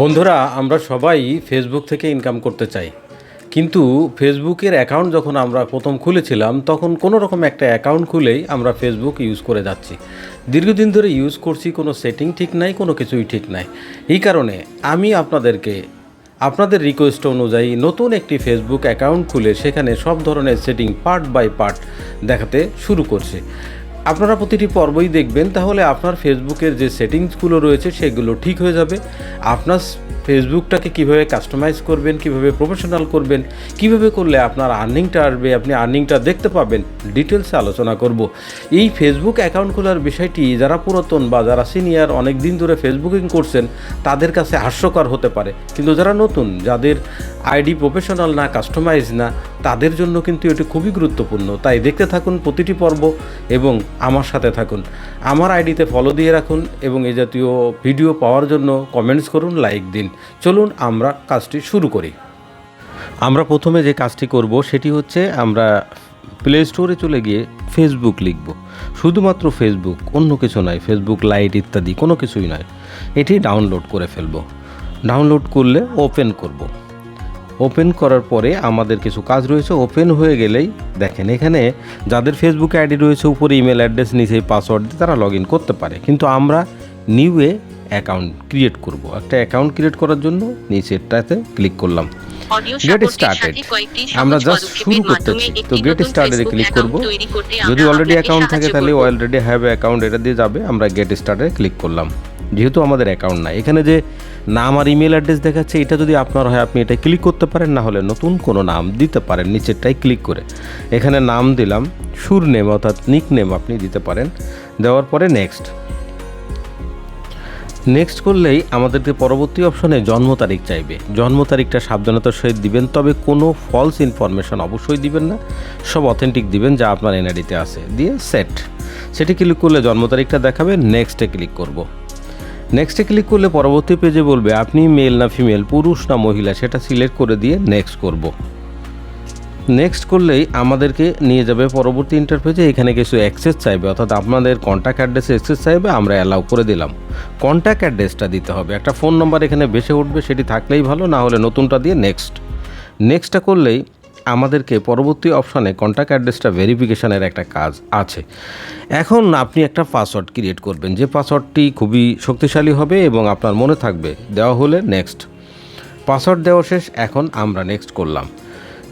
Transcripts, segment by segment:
বন্ধুরা, আমরা সবাই ফেসবুক থেকে ইনকাম করতে চাই। কিন্তু ফেসবুকের অ্যাকাউন্ট যখন আমরা প্রথম খুলেছিলাম, তখন কোনো রকম একটা অ্যাকাউন্ট খুলেই আমরা ফেসবুক ইউজ করে যাচ্ছি। দীর্ঘদিন ধরে ইউজ করছি, কোনো সেটিং ঠিক নাই, কোনো কিছুই ঠিক নাই। এই কারণে আমি আপনাদেরকে, আপনাদের রিকোয়েস্ট অনুযায়ী নতুন একটি ফেসবুক অ্যাকাউন্ট খুলে সেখানে সব ধরনের সেটিং পার্ট বাই পার্ট দেখাতে শুরু করছে। আপনারা প্রতিটি পর্বই দেখবেন, তাহলে আপনার ফেসবুকের যে সেটিংসগুলো রয়েছে সেগুলো ঠিক হয়ে যাবে। আপনার ফেসবুকটাকে কীভাবে কাস্টমাইজ করবেন, কীভাবে প্রফেশনাল করবেন, কীভাবে করলে আপনার আর্নিংটা আসবে, আপনি আর্নিংটা দেখতে পাবেন ডিটেলসে আলোচনা করব। এই ফেসবুক অ্যাকাউন্ট খোলার বিষয়টি যারা পুরাতন বা যারা সিনিয়র অনেক দিন ধরে ফেসবুকিং করছেন, তাদের কাছে হাস্যকর হতে পারে। কিন্তু যারা নতুন, যাদের আইডি প্রফেশনাল না, কাস্টমাইজ না তাদের জন্য কিন্তু এটি খুবই গুরুত্বপূর্ণ। তাই দেখতে থাকুন প্রতিটি পর্ব এবং আমার সাথে থাকুন। আমার আইডিতে ফলো দিয়ে রাখুন এবং এ জাতীয় ভিডিও পাওয়ার জন্য কমেন্টস করুন লাইক দিন। চলুন আমরা কাজটি শুরু করি। আমরা প্রথমে যে কাজটি করব সেটি হচ্ছে আমরা প্লে স্টোরে চলে গিয়ে ফেসবুক লিখব। শুধুমাত্র ফেসবুক অন্য কিছু নয় ফেসবুক লাইট ইত্যাদি কোনো কিছুই নয়। এটি ডাউনলোড করে ফেলব। ডাউনলোড করলে ওপেন করব। ওপেন করার পরে আমাদের কিছু কাজ রয়েছে। ওপেন হয়ে গেলেই দেখেন এখানে যাদের ফেসবুক আইডি রয়েছে উপরে ইমেল অ্যাড্রেস নিচে পাসওয়ার্ড দিয়ে তারা লগ ইন করতে পারে। কিন্তু আমরা নিউ এ অ্যাকাউন্ট ক্রিয়েট করব। একটা অ্যাকাউন্ট ক্রিয়েট করার জন্য নিচেরটাতে ক্লিক করলাম। গেট স্টার্টেড আমরা জাস্ট শুরু করতেছি। তো গেট স্টার্টেড ক্লিক করব। যদি অলরেডি অ্যাকাউন্ট থাকে তাহলে অলরেডি হ্যাভ অ্যাকাউন্ট এটা দিয়ে যাবে। আমরা গেট স্টার্টে ক্লিক করলাম। যেহেতু আমাদের অ্যাকাউন্ট নাই। এখানে যে নাম আমার ইমেল অ্যাড্রেস দেখাচ্ছে, এটা যদি আপনার হয়, আপনি এটা ক্লিক করতে পারেন, না হলে নতুন কোনো নাম দিতে পারেন নিচেরটাই ক্লিক করে। এখানে নাম দিলাম সুর নেম অর্থাৎ নিক নেম আপনি দিতে পারেন। দেওয়ার পরে নেক্সট নেক্সট করলেই আমাদেরকে পরবর্তী অপশনে জন্ম তারিখ চাইবে। জন্ম তারিখটা সাবধানতার সহিত দিবেন, তবে কোনো ফলস ইনফরমেশন অবশ্যই দিবেন না। সব অথেন্টিক দিবেন যা আপনার এনআইডিতে আছে। দিয়ে সেট সেটি ক্লিক করলে জন্ম তারিখটা দেখাবে নেক্সটে ক্লিক করব। নেক্সটে ক্লিক করলে পরবর্তী পেজে বলবে, আপনি মেল না ফিমেল পুরুষ না মহিলা? সেটা সিলেক্ট করে দিয়ে নেক্সট করব। নেক্সট করলেই আমাদেরকে নিয়ে যাবে পরবর্তী ইন্টারফেসে এখানে কিছু অ্যাক্সেস চাইবে। অর্থাৎ আপনাদের কন্ট্যাক্ট অ্যাড্রেসে অ্যাক্সেস চাইবে, আমরা অ্যালাউ করে দিলাম। কন্ট্যাক্ট অ্যাড্রেসটা দিতে হবে। একটা ফোন নম্বর এখানে বেশি উঠবে, সেটি থাকলেই ভালো, না হলে নতুনটা দিয়ে নেক্সট নেক্সটটা করলেই আমাদেরকে পরবর্তী অপশানে কন্ট্যাক্ট অ্যাড্রেসটা ভেরিফিকেশনের একটা কাজ আছে। এখন আপনি একটা পাসওয়ার্ড ক্রিয়েট করবেন। যে পাসওয়ার্ডটি খুবই শক্তিশালী হবে এবং আপনার মনে থাকবে, দেওয়া হলে নেক্সট পাসওয়ার্ড দেওয়া শেষ, এখন আমরা নেক্সট করলাম।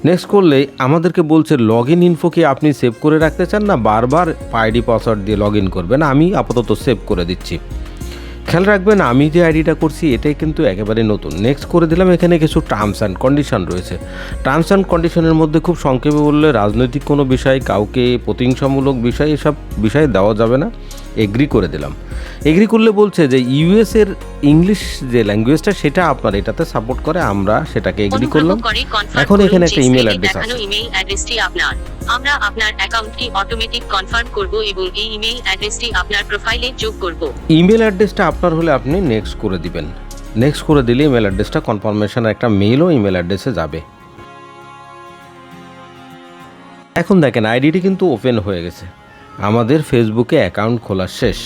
নেক্সট করলে আমাদেরকে বলছে লগ ইন ইনফো কি আপনি সেভ করে রাখতে চান না বারবার আইডি পাসওয়ার্ড দিয়ে লগ ইন করবেন? আমি আপাতত সেভ করে দিচ্ছি। খেয়াল রাখবেন, আমি যে আইডিটা করছি, এটাই কিন্তু একেবারে নতুন। নেক্সট করে দিলাম, এখানে কিছু টার্মস অ্যান্ড কন্ডিশন রয়েছে। টার্মস অ্যান্ড কন্ডিশনের মধ্যে খুব সংক্ষেপে বললে, রাজনৈতিক কোনো বিষয়, কাউকে প্রতিহিংসামূলক বিষয়, এসব বিষয় দেওয়া যাবে না। এগ্রি করে দিলাম। এগ্রি করলে বলছে যে ইউএস এর ইংলিশ যে ল্যাঙ্গুয়েজটা সেটা আপনার এটাতে সাপোর্ট করে আমরা সেটাকে এগ্রি করলাম। এখন এখানে একটা email address আছে। ইমেল অ্যাড্রেসটি আপনার। আমরা আপনার অ্যাকাউন্টটি অটোমেটিক কনফার্ম করব এবং এই ইমেল অ্যাড্রেসটি আপনার প্রোফাইলে যোগ করব। ইমেল অ্যাড্রেসটা আপনার হলে আপনি নেক্সট করে দিবেন। নেক্সট করে দিলে ইমেল অ্যাড্রেসটা কনফার্মেশন একটা মেইলও ইমেল অ্যাড্রেসে যাবে। এখন দেখেন আইডিটি কিন্তু ওপেন হয়ে গেছে। আমাদের ফেসবুকে অ্যাকাউন্ট খোলা শেষ।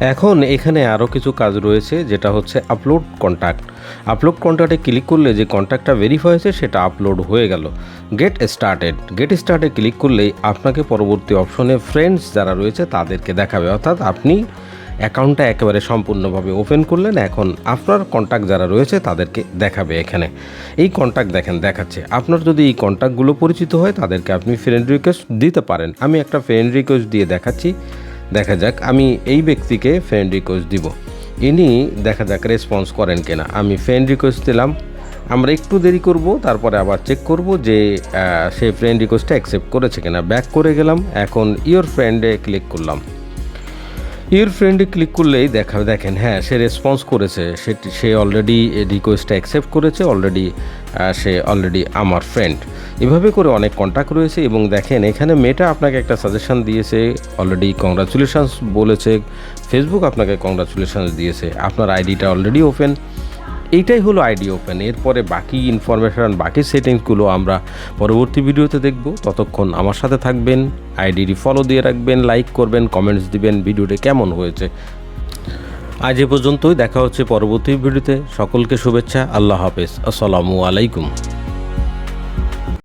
এখন এখানে আরও কিছু কাজ রয়েছে, যেটা হচ্ছে আপলোড কন্ট্যাক্ট আপলোড কন্ট্যাক্টে ক্লিক করলে যে কন্ট্যাক্টটা ভেরিফাই হয়েছে, সেটা আপলোড হয়ে গেল। গেট স্টার্টেড গেট স্টার্টে ক্লিক করলেই আপনাকে পরবর্তী অপশনে ফ্রেন্ডস যারা রয়েছে, তাদেরকে দেখাবে। অর্থাৎ আপনি অ্যাকাউন্টটা একেবারে সম্পূর্ণভাবে ওপেন করলেন। এখন আপনার কন্ট্যাক্ট যারা রয়েছে তাদেরকে দেখাবে এখানে। এই কন্ট্যাক্ট দেখেন, দেখাচ্ছে। আপনার যদি এই কন্ট্যাক্টগুলো পরিচিত হয়, তাদেরকে আপনি ফ্রেন্ড রিকোয়েস্ট দিতে পারেন। আমি একটা ফ্রেন্ড রিকোয়েস্ট দিয়ে দেখাচ্ছি। দেখা যাক, আমি এই ব্যক্তিকে ফ্রেন্ড রিকোয়েস্ট দিব। ইনি দেখা যাক রেসপন্স করেন কিনা। আমি ফ্রেন্ড রিকোয়েস্ট দিলাম। আমরা একটু দেরি করব, তারপরে আবার চেক করব যে সে ফ্রেন্ড রিকোয়েস্টটা অ্যাকসেপ্ট করেছে কিনা। ব্যাক করে গেলাম। এখন ইওর ফ্রেন্ডে ক্লিক করলাম। ইউর ফ্রেন্ডে ক্লিক করলেই দেখা, দেখেন হ্যাঁ সে রেসপন্স করেছে সেটি সে অলরেডি রিকোয়েস্টটা অ্যাকসেপ্ট করেছে অলরেডি সে অলরেডি আমার ফ্রেন্ড এভাবে করে অনেক কন্ট্যাক্ট রয়েছে এবং দেখেন, এখানে মেয়েটা আপনাকে একটা সাজেশান দিয়েছে অলরেডি কংগ্রাচুলেশানস বলেছে ফেসবুক আপনাকে কংগ্রাচুলেশানস দিয়েছে, আপনার আইডিটা অলরেডি ওপেন এইটাই হলো আইডি ওপেন। এরপরে বাকি ইনফরমেশান বাকি সেটিংসগুলো আমরা পরবর্তী ভিডিওতে দেখব। ততক্ষণ আমার সাথে থাকবেন, আইডিটি ফলো দিয়ে রাখবেন লাইক করবেন কমেন্টস দিবেন, ভিডিওটি কেমন হয়েছে। আজ এ পর্যন্তই, দেখা হচ্ছে পরবর্তী ভিডিওতে। সকলকে শুভেচ্ছা, আল্লাহ হাফেজ। আসসালামু আলাইকুম।